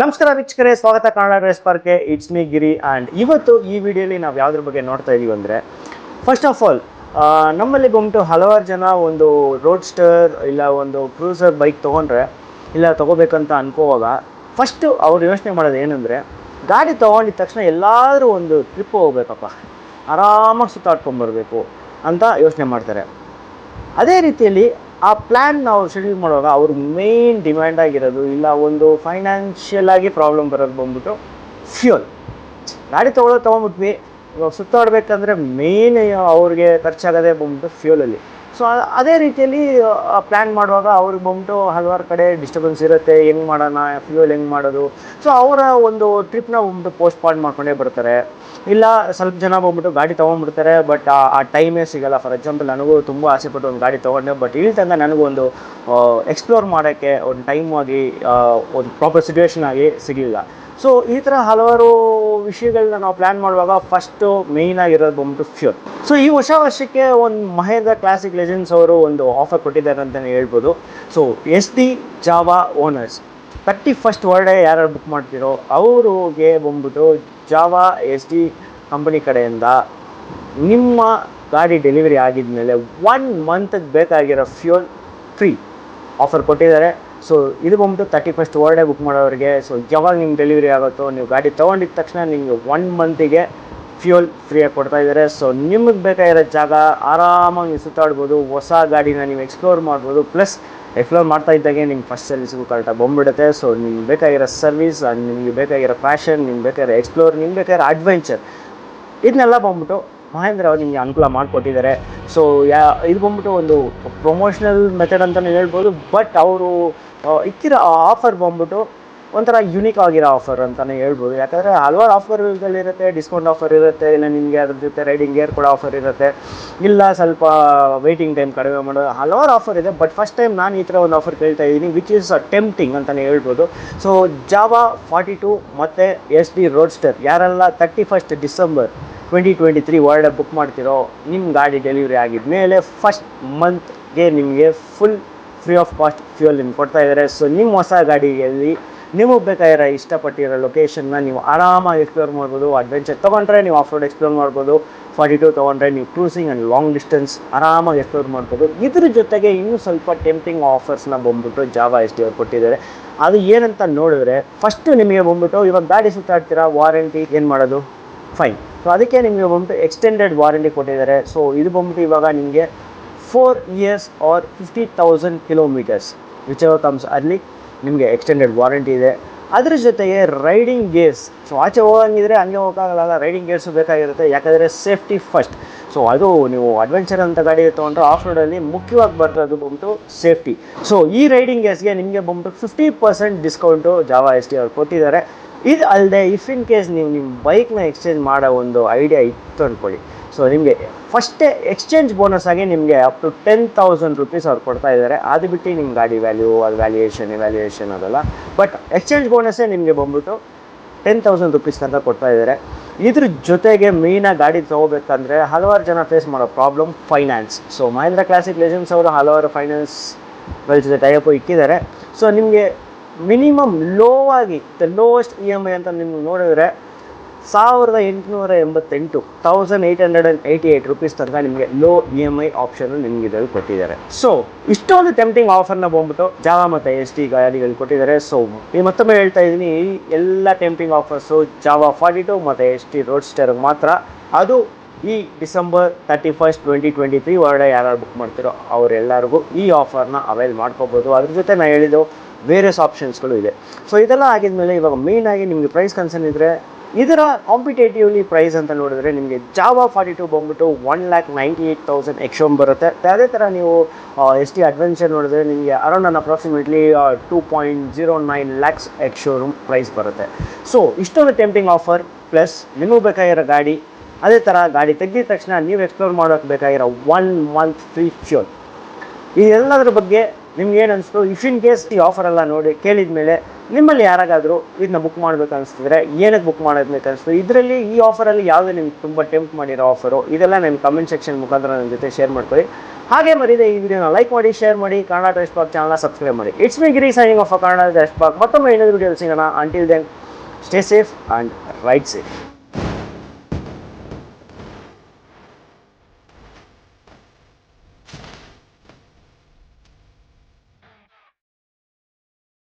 ನಮಸ್ಕಾರ ವೀಕ್ಷಕರೇ, ಸ್ವಾಗತ ಕನ್ನಡ ಡ್ರೆಸ್ ಪಾರ್ಕ್ಗೆ. ಇಟ್ಸ್ ಮೀ ಗಿರಿ ಆ್ಯಂಡ್ ಇವತ್ತು ಈ ವಿಡಿಯೋಲಿ ನಾವು ಯಾವುದ್ರ ಬಗ್ಗೆ ನೋಡ್ತಾ ಇದ್ದೀವಿ ಅಂದರೆ ಫಸ್ಟ್ ಆಫ್ ಆಲ್ ನಮ್ಮಲ್ಲಿ ಗುಂಪು ಹಲವಾರು ಜನ ಒಂದು ರೋಡ್ ಸ್ಟರ್ ಇಲ್ಲ ಒಂದು ಕ್ರೂಸರ್ ಬೈಕ್ ತೊಗೊಂಡ್ರೆ, ಇಲ್ಲ ತೊಗೋಬೇಕಂತ ಅನ್ಕೋವಾಗ ಫಸ್ಟು ಅವ್ರು ಯೋಚನೆ ಮಾಡೋದು ಏನಂದರೆ, ಗಾಡಿ ತೊಗೊಂಡಿದ ತಕ್ಷಣ ಎಲ್ಲಾದರೂ ಒಂದು ಟ್ರಿಪ್ ಹೋಗ್ಬೇಕಪ್ಪ. ಆರಾಮಾಗಿ ಸುತ್ತಾಡ್ಕೊಂಬರ್ಬೇಕು ಅಂತ ಯೋಚನೆ ಮಾಡ್ತಾರೆ. ಅದೇ ರೀತಿಯಲ್ಲಿ ಆ ಪ್ಲ್ಯಾನ್ ನಾವು ಶೆಡ್ಯೂಲ್ ಮಾಡುವಾಗ ಅವ್ರ ಮೇನ್ ಡಿಮ್ಯಾಂಡ್ ಆಗಿರೋದು ಇಲ್ಲ ಒಂದು ಫೈನಾನ್ಷಿಯಲ್ ಆಗಿ ಪ್ರಾಬ್ಲಮ್ ಬರೋದು ಬಂದ್ಬಿಟ್ಟು ಫ್ಯೂಯಲ್ ಗಾಡಿ ತೊಗೊಳ್ಳೋ ತೊಗೊಂಡ್ಬಿಟ್ವಿ. ಇವಾಗ ಸುತ್ತಾಡ್ಬೇಕಂದ್ರೆ ಮೇನ್ ಅವ್ರಿಗೆ ಖರ್ಚಾಗೋದೇ ಬಂದ್ಬಿಟ್ಟು ಫ್ಯೂಲಲ್ಲಿ ಸೊ ಅದೇ ರೀತಿಯಲ್ಲಿ ಪ್ಲ್ಯಾನ್ ಮಾಡುವಾಗ ಅವ್ರಿಗೆ ಬಂದ್ಬಿಟ್ಟು ಹಲವಾರು ಕಡೆ ಡಿಸ್ಟರ್ಬೆನ್ಸ್ ಇರುತ್ತೆ. ಹೆಂಗೆ ಮಾಡೋಣ? ಫ್ಯೂಯಲ್ ಹೆಂಗೆ ಮಾಡೋದು? ಸೊ ಅವರ ಒಂದು ಟ್ರಿಪ್ನ ಬಂದ್ಬಿಟ್ಟು ಪೋಸ್ಟ್ಪಾನ್ ಮಾಡ್ಕೊಂಡೇ ಬರ್ತಾರೆ. ಇಲ್ಲ, ಸ್ವಲ್ಪ ಜನ ಬಂದ್ಬಿಟ್ಟು ಗಾಡಿ ತೊಗೊಂಡ್ಬಿಡ್ತಾರೆ ಬಟ್ ಆ ಟೈಮೇ ಸಿಗಲ್ಲ. ಫಾರ್ ಎಕ್ಸಾಂಪಲ್ ನನಗೂ ತುಂಬ ಆಸೆಪಟ್ಟು ಒಂದು ಗಾಡಿ ತೊಗೊಂಡೆ ಬಟ್ ಇಲ್ಲಿ ತನಕ ನನಗೊಂದು ಎಕ್ಸ್ಪ್ಲೋರ್ ಮಾಡೋಕ್ಕೆ ಒಂದು ಟೈಮ್ ಆಗಿ ಒಂದು ಪ್ರಾಪರ್ ಸಿಚುವೇಶನ್ ಆಗಿ ಸಿಗಲಿಲ್ಲ. ಸೊ ಈ ಥರ ಹಲವಾರು ವಿಷಯಗಳನ್ನ ನಾವು ಪ್ಲ್ಯಾನ್ ಮಾಡುವಾಗ ಫಸ್ಟು ಮೇಯ್ನ್ ಆಗಿರೋದು ಬಂದ್ಬಿಟ್ಟು ಫ್ಯೂರ್ ಸೊ ಈ ಹೊಸ ವರ್ಷಕ್ಕೆ ಒಂದು ಮಹೇಂದ್ರ ಕ್ಲಾಸಿಕ್ ಲೆಜೆಂಡ್ಸ್ ಅವರು ಒಂದು ಆಫರ್ ಕೊಟ್ಟಿದ್ದಾರೆ ಅಂತಲೇ ಹೇಳ್ಬೋದು. So Yezdi Jawa owners thirty first ವರ್ಡೇ ಯಾರು ಬುಕ್ ಮಾಡ್ತಿರೋ, ಅವ್ರಿಗೆ ಬಂದ್ಬಿಟ್ಟು ಜಾವಾ ಎಸ್ ಡಿ ಕಂಪನಿ ಕಡೆಯಿಂದ ನಿಮ್ಮ ಗಾಡಿ ಡೆಲಿವರಿ ಆಗಿದ ಮೇಲೆ ಒನ್ ಮಂತಿಗೆ ಬೇಕಾಗಿರೋ ಫ್ಯೂಲ್ ಫ್ರೀ ಆಫರ್ ಕೊಟ್ಟಿದ್ದಾರೆ. ಸೊ ಇದು ಬಂದ್ಬಿಟ್ಟು ತರ್ಟಿ ಫಸ್ಟ್ ವರ್ಡೇ ಬುಕ್ ಮಾಡೋರಿಗೆ. ಸೊ ಯಾವಾಗ ನಿಮ್ಗೆ ಡೆಲಿವರಿ ಆಗುತ್ತೋ, ನೀವು ಗಾಡಿ ತೊಗೊಂಡಿದ ತಕ್ಷಣ ನಿಮಗೆ ಒನ್ ಮಂತಿಗೆ ಫ್ಯೂಲ್ ಫ್ರೀಯಾಗಿ ಕೊಡ್ತಾ ಇದ್ದಾರೆ. ಸೊ ನಿಮಗೆ ಬೇಕಾಗಿರೋ ಜಾಗ ಆರಾಮಾಗಿ ನೀವು ಸುತ್ತಾಡ್ಬೋದು, ಹೊಸ ಗಾಡಿನ ನೀವು ಎಕ್ಸ್ಪ್ಲೋರ್ ಮಾಡ್ಬೋದು ಪ್ಲಸ್ ಎಕ್ಸ್ಪ್ಲೋರ್ ಮಾಡ್ತಾ ಇದ್ದಾಗೆ ನಿಮ್ಗೆ ಫಸ್ಟ್ ಸರ್ವಿಸ್ಗೂ ಕರೆಕ್ಟಾಗಿ ಬಂದ್ಬಿಡುತ್ತೆ. ಸೊ ನಿಮ್ಗೆ ಬೇಕಾಗಿರೋ ಸರ್ವಿಸ್ ಆ್ಯಂಡ್ ನಿಮಗೆ ಬೇಕಾಗಿರೋ ಫ್ಯಾಷನ್ ನಿಮ್ಗೆ ಬೇಕಾಗಿರೋ ಎಕ್ಸ್ಪ್ಲೋರ್ ನಿಮ್ಗೆ ಬೇಕಾದ್ರೆ ಅಡ್ವೆಂಚರ್ ಇದನ್ನೆಲ್ಲ ಬಂದ್ಬಿಟ್ಟು ಮಹೇಂದ್ರ ಅವ್ರು ನಿಮಗೆ ಅನುಕೂಲ ಮಾಡಿಕೊಟ್ಟಿದ್ದಾರೆ. ಸೊ ಯಾ, ಇದು ಬಂದ್ಬಿಟ್ಟು ಒಂದು ಪ್ರೊಮೋಷನಲ್ ಮೆಥಡ್ ಅಂತಲೇ ಹೇಳ್ಬೋದು. ಬಟ್ ಅವರು ಇಕ್ಕಿರೋ ಆಫರ್ ಬಂದ್ಬಿಟ್ಟು ಒಂಥರ ಯುನೀಕ್ ಆಗಿರೋ ಆಫರ್ ಅಂತಲೇ ಹೇಳ್ಬೋದು. ಯಾಕಂದರೆ ಹಲವಾರು ಆಫರ್ಗಳಿರುತ್ತೆ ಡಿಸ್ಕೌಂಟ್ ಆಫರ್ ಇರುತ್ತೆ, ಇಲ್ಲ ನಿಮಗೆ ಅದ್ರ ಜೊತೆ ರೈಡಿಂಗ್ ಗೇರ್ ಕೂಡ ಆಫರ್ ಇರುತ್ತೆ. ಇಲ್ಲ ಸ್ವಲ್ಪ ವೆಯ್ಟಿಂಗ್ ಟೈಮ್ ಕಡಿಮೆ ಮಾಡೋದು ಹಲವಾರು ಆಫರ್ ಇದೆ ಬಟ್ ಫಸ್ಟ್ ಟೈಮ್ ನಾನು ಈ ಥರ ಒಂದು ಆಫರ್ ಕೇಳ್ತಾ ಇದ್ದೀನಿ ವಿಚ್ ಈಸ್ ಟೆಂಪ್ಟಿಂಗ್ ಅಂತಲೇ ಹೇಳ್ಬೋದು. ಸೊ ಜಾವಾ ಫಾರ್ಟಿ ಟು ಮತ್ತು ಎಸ್ ಡಿ ರೋಡ್ಸ್ಟರ್ ಯಾರೆಲ್ಲ thirty first December twenty twenty three world book ಮಾಡ್ತಿರೋ ನಿಮ್ಮ ಗಾಡಿ ಡೆಲಿವರಿ ಆಗಿದ ಮೇಲೆ ಫಸ್ಟ್ ಮಂತ್ಗೆ ನಿಮಗೆ ಫುಲ್ ಫ್ರೀ ಆಫ್ ಕಾಸ್ಟ್ ನಿಮ್ಗೆ ಕೊಡ್ತಾ ಇದ್ದಾರೆ ಸೊ ನಿಮ್ಮ ಹೊಸ ಗಾಡಿಯಲ್ಲಿ ನಿಮಗೆ ಬೇಕಾಗಿರೋ ಇಷ್ಟಪಟ್ಟಿರೋ ಲೊಕೇಶನ್ನ ನೀವು ಆರಾಮಾಗಿ ಎಕ್ಸ್ಪ್ಲೋರ್ ಮಾಡ್ಬೋದು ಅಡ್ವೆಂಚರ್ ತೊಗೊಂಡ್ರೆ ನೀವು ಆಫ್ ರೋಡ್ ಎಕ್ಸ್ಪ್ಲೋರ್ ಮಾಡ್ಬೋದು ಫಾರ್ಟಿ ಟು ತೊಗೊಂಡ್ರೆ ನೀವು ಕ್ರೂಸಿಂಗ್ ಆ್ಯಂಡ್ ಲಾಂಗ್ ಡಿಸ್ಟೆನ್ಸ್ ಆರಾಮಾಗಿ ಎಕ್ಸ್ಪ್ಲೋರ್ ಮಾಡ್ಬೋದು. ಇದ್ರ ಜೊತೆಗೆ ಇನ್ನೂ ಸ್ವಲ್ಪ ಟೆಂಪ್ಟಿಂಗ್ ಆಫರ್ಸ್ನ ಬಂದ್ಬಿಟ್ಟು ಜಾವಾ ಎಸ್ ಡಿ ಅವ್ರು ಕೊಟ್ಟಿದ್ದಾರೆ. ಅದು ಏನಂತ ನೋಡಿದ್ರೆ ಫಸ್ಟ್ ನಿಮಗೆ ಬಂದ್ಬಿಟ್ಟು ಇವಾಗ ಗಾಡಿ ಸುತ್ತಾಡ್ತೀರಾ ವಾರಂಟಿ ಏನು ಮಾಡೋದು? ಫೈನ್ ಸೊ ಅದಕ್ಕೆ ನಿಮಗೆ ಬಂದ್ಬಿಟ್ಟು ಎಕ್ಸ್ಟೆಂಡೆಡ್ ವಾರಂಟಿ ಕೊಟ್ಟಿದ್ದಾರೆ. ಸೊ ಇದು ಬಂದ್ಬಿಟ್ಟು ಇವಾಗ ನಿಮಗೆ four years or fifty thousand kilometers which ever comes ಅಲ್ಲಿ ನಿಮಗೆ ಎಕ್ಸ್ಟೆಂಡೆಡ್ ವಾರಂಟಿ ಇದೆ. ಅದ್ರ ಜೊತೆಗೆ ರೈಡಿಂಗ್ ಗೇರ್ಸ್ ಸೊ ಆಚೆ ಹೋಗಂಗಿದ್ರೆ ಹಂಗೆ ಹೋಗೋಕ್ಕಾಗಲ್ಲ ರೈಡಿಂಗ್ ಗೇರ್ಸು ಬೇಕಾಗಿರುತ್ತೆ, ಯಾಕಂದರೆ ಸೇಫ್ಟಿ ಫಸ್ಟ್ ಸೊ ಅದು ನೀವು ಅಡ್ವೆಂಚರ್ ಅಂತ ಗಾಡಿ ತೊಗೊಂಡ್ರೆ ಆಫ್ ರೋಡಲ್ಲಿ ಮುಖ್ಯವಾಗಿ ಬರ್ತದ್ದು ಬಂತು ಸೇಫ್ಟಿ ಸೊ ಈ ರೈಡಿಂಗ್ ಗೇರ್ಸ್ಗೆ ನಿಮಗೆ ಬಂದು fifty percent discount Jawa Yezdi ಅವ್ರು ಕೊಟ್ಟಿದ್ದಾರೆ. ಇದು ಅಲ್ಲದೆ ಇಫ್ ಇನ್ ಕೇಸ್ ನೀವು ನಿಮ್ಮ ಬೈಕ್ನ ಎಕ್ಸ್ಚೇಂಜ್ ಮಾಡೋ ಒಂದು ಐಡಿಯಾ ಇತ್ತು ಅಂದ್ಕೊಳ್ಳಿ ಸೊ ನಿಮಗೆ ಫಸ್ಟೇ ಎಕ್ಸ್ಚೇಂಜ್ ಬೋನಸ್ ಆಗಿ ನಿಮಗೆ up to ten thousand rupees ಅವ್ರು ಕೊಡ್ತಾ ಇದ್ದಾರೆ. ಅದು ಬಿಟ್ಟು ನಿಮ್ಮ ಗಾಡಿ ವ್ಯಾಲ್ಯೂ ಅದು ವ್ಯಾಲ್ಯೂಯೇಷನ್ ಇವ್ಯಾಲ್ಯೂಯೇಷನ್ ಅದೆಲ್ಲ. ಬಟ್ ಎಕ್ಸ್ಚೇಂಜ್ ಬೋನಸ್ಸೇ ನಿಮಗೆ ಬಂದ್ಬಿಟ್ಟು ಟೆನ್ ತೌಸಂಡ್ ರುಪೀಸ್ ಅಂತ ಕೊಡ್ತಾ ಇದ್ದಾರೆ. ಇದ್ರ ಜೊತೆಗೆ ಮೇಯ್ನಾಗಿ ಗಾಡಿ ತೊಗೋಬೇಕಂದ್ರೆ ಹಲವಾರು ಜನ ಫೇಸ್ ಮಾಡೋ problem finance so Mahindra classic legends ಅವರು ಹಲವಾರು ಫೈನಾನ್ಸ್ ಜೊತೆ ಟೈಅಪ್ ಇಕ್ಕಿದ್ದಾರೆ ಸೊ ನಿಮಗೆ ಮಿನಿಮಮ್ ಲೋ ಆಗಿ the lowest E M I ಅಂತ ನಿಮ್ಗೆ ನೋಡಿದ್ರೆ ಸಾವಿರದ ಎಂಟುನೂರ ಎಂಬತ್ತೆಂಟು thousand eight hundred and eighty eight rupees ತನಕ ನಿಮಗೆ low E M I option ನಿಮಗೆ ಇದರಲ್ಲಿ ಕೊಟ್ಟಿದ್ದಾರೆ. ಸೊ ಇಷ್ಟೊಂದು ಟೆಂಪ್ಟಿಂಗ್ ಆಫರ್ನ ಬಂದ್ಬಿಟ್ಟು ಜಾವಾ ಮತ್ತು ಎಸ್ ಟಿ ಗಾಡಿಗಳು ಕೊಟ್ಟಿದ್ದಾರೆ. ಸೊ ಈ ಮತ್ತೊಮ್ಮೆ ಹೇಳ್ತಾ ಇದ್ದೀನಿ ಎಲ್ಲ tempting offers Jawa forty two ಮತ್ತು ಎಸ್ ಟಿ ರೋಡ್ ರೋಡ್ಸ್ಟರ್ಗೆ ಮಾತ್ರ. ಅದು ಈ December thirty first twenty twenty three ಒಳಗಡೆ ಯಾರು ಬುಕ್ ಮಾಡ್ತಿರೋ ಅವರೆಲ್ಲರಿಗೂ ಈ ಆಫರ್ನ ಅವೈಲ್ ಮಾಡ್ಕೋಬೋದು. ಅದ್ರ ಜೊತೆ ನಾನು ಹೇಳಿದ್ದು ವೇರಿಯಸ್ ಆಪ್ಷನ್ಸ್ಗಳು ಇದೆ. ಸೊ ಇದೆಲ್ಲ ಆಗಿದ್ಮೇಲೆ ಇವಾಗ ಆಗಿ ನಿಮಗೆ ಪ್ರೈಸ್ ಕನ್ಸರ್ನ್ ಇದ್ದರೆ ಇದರ ಕಾಂಪಿಟೇಟಿವ್ಲಿ ಪ್ರೈಸ್ ಅಂತ ನೋಡಿದ್ರೆ ನಿಮಗೆ ಜಾವಾ ಫಾರ್ಟಿ ಟು ಬಂದ್ಬಿಟ್ಟು one lakh ninety eight thousand ex showroom ಬರುತ್ತೆ. ಅದೇ ಥರ ನೀವು ಎಸ್ ಟಿ ಅಡ್ವೆಂಚರ್ ನೋಡಿದ್ರೆ ನಿಮಗೆ around an approximately two point zero nine lakhs ex showroom price ಬರುತ್ತೆ. ಸೊ ಇಷ್ಟೊಂದು ಟೆಂಪ್ಟಿಂಗ್ ಆಫರ್ ಪ್ಲಸ್ ನಿಮಗೆ ಬೇಕಾಗಿರೋ ಗಾಡಿ, ಅದೇ ಥರ ಗಾಡಿ ತೆಗೆದ ತಕ್ಷಣ ನೀವು ಎಕ್ಸ್ಪ್ಲೋರ್ ಮಾಡೋಕ್ಕೆ ಬೇಕಾಗಿರೋ ಒನ್ ಮಂತ್ ಫ್ರೀ ಫ್ಯೂಲ್ ಇದೆಲ್ಲದರ ಬಗ್ಗೆ ನಿಮ್ಗೆ ಏನು ಅನಿಸ್ತು? ಇಫ್ ಇನ್ ಕೇಸ್ ಈ ಆಫರ್ ಎಲ್ಲ ನೋಡಿ ಕೇಳಿದ ಮೇಲೆ ನಿಮ್ಮಲ್ಲಿ ಯಾರಾಗಾದರೂ ಇದನ್ನ ಬುಕ್ ಮಾಡ್ಬೇಕು ಅನಿಸ್ತಿದ್ರೆ ಏನಕ್ಕೆ ಬುಕ್ ಮಾಡೋದಕ್ಕೆ ಅನಿಸ್ತು? ಇದರಲ್ಲಿ ಈ ಆಫರಲ್ಲಿ ಯಾವುದೇ ನಿಮ್ಗೆ ತುಂಬ ಟೆಂಪ್ಟ್ ಮಾಡಿರೋ ಆಫರು ಇದೆಲ್ಲ ನಿಮ್ಮ ಕಮೆಂಟ್ ಸೆಕ್ಷನ್ ಮುಖಾಂತರ ನನ್ನ ಜೊತೆ ಶೇರ್ ಮಾಡ್ಕೊಳ್ಳಿ. ಹಾಗೆ ಮರಿದೆ ಈ ವಿಡಿಯೋನ ಲೈಕ್ ಮಾಡಿ ಶೇರ್ ಮಾಡಿ, ಕನ್ನಡ ಟೆಸ್ಟ್ ಪಾಕ್ ಚಾನಲ್ನ ಸಬ್ಸ್ಕ್ರೈಬ್ ಮಾಡಿ. It's me Giri signing off Kannada test pack ಮತ್ತೊಮ್ಮೆ ಇನ್ನೊಂದು ವಿಡಿಯೋ ಸಿಗೋಣ. Until then stay safe and ride safe